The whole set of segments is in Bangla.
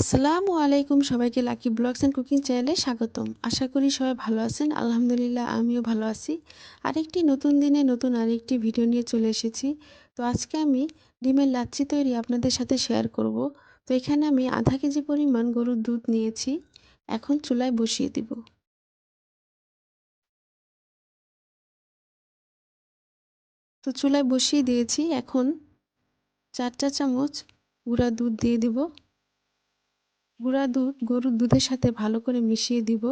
আসসালামু আলাইকুম সবাইকে লাকি ব্লগস অ্যান্ড কুকিং চ্যানেলে স্বাগতম। আশা করি সবাই ভালো আছেন। আলহামদুলিল্লাহ, আমিও ভালো আছি। আরেকটি নতুন দিনে নতুন আরেকটি ভিডিও নিয়ে চলে এসেছি। তো আজকে আমি ডিমের লাচ্ছি তৈরি আপনাদের সাথে শেয়ার করব। তো এখানে আমি আধা কেজি পরিমাণ গরুর দুধ নিয়েছি। এখন চুলায় বসিয়ে দিব। তো চুলায় বসিয়ে দিয়েছি। এখন চার চা চামচ গুঁড়া দুধ দিয়ে দিব। গুঁড়া দুধ, গরুর দুধের সাথে ভালো করে মিশিয়ে দিব।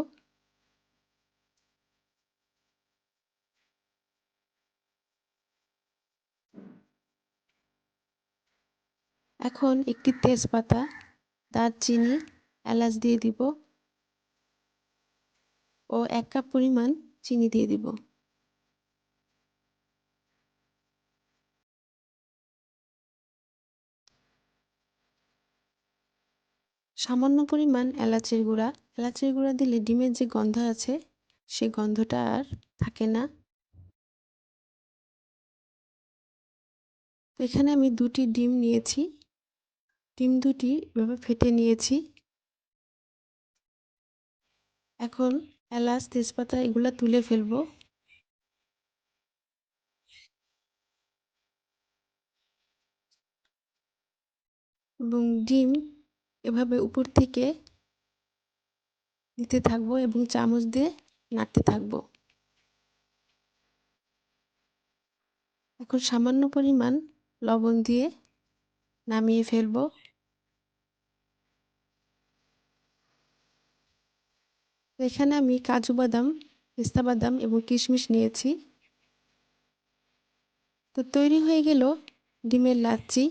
এখন একটি তেজপাতা, দারচিনি, এলাচ দিয়ে দিব ও এক কাপ পরিমাণ চিনি দিয়ে দিব। সামান্য পরিমাণ এলাচের গুঁড়া। এলাচের গুঁড়া দিলে ডিমের যে গন্ধ আছে সে গন্ধটা আর থাকে না। এখানে আমি দুটি ডিম নিয়েছি। ডিম দুটি এভাবে ফেটে নিয়েছি। এখন এলাচ, তেজপাতা এগুলো তুলে ফেলব। এবং ডিম এভাবে উপর থেকে দিতে থাকব এবং চামচ দিয়ে নাড়তে থাকব। এখন সামান্য পরিমাণ লবণ দিয়ে নামিয়ে ফেলব। এখানে আমি কাজু বাদাম, পেস্তা বাদাম এবং কিশমিশ নিয়েছি। তো তৈরি হয়ে গেল ডিমের লাচ্ছি।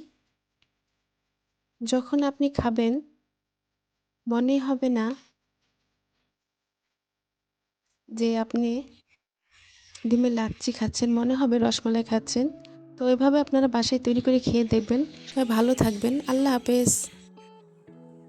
যখন আপনি খাবেন, মনে হবে না যে আপনি ডিমের লাচ্ছি খাচ্ছেন, মনে হবে রসমালাই খাচ্ছেন। তো এভাবে আপনারা বাসায় তৈরি করে খেয়ে দেখবেন। সবাই ভালো থাকবেন। আল্লাহ হাফেজ।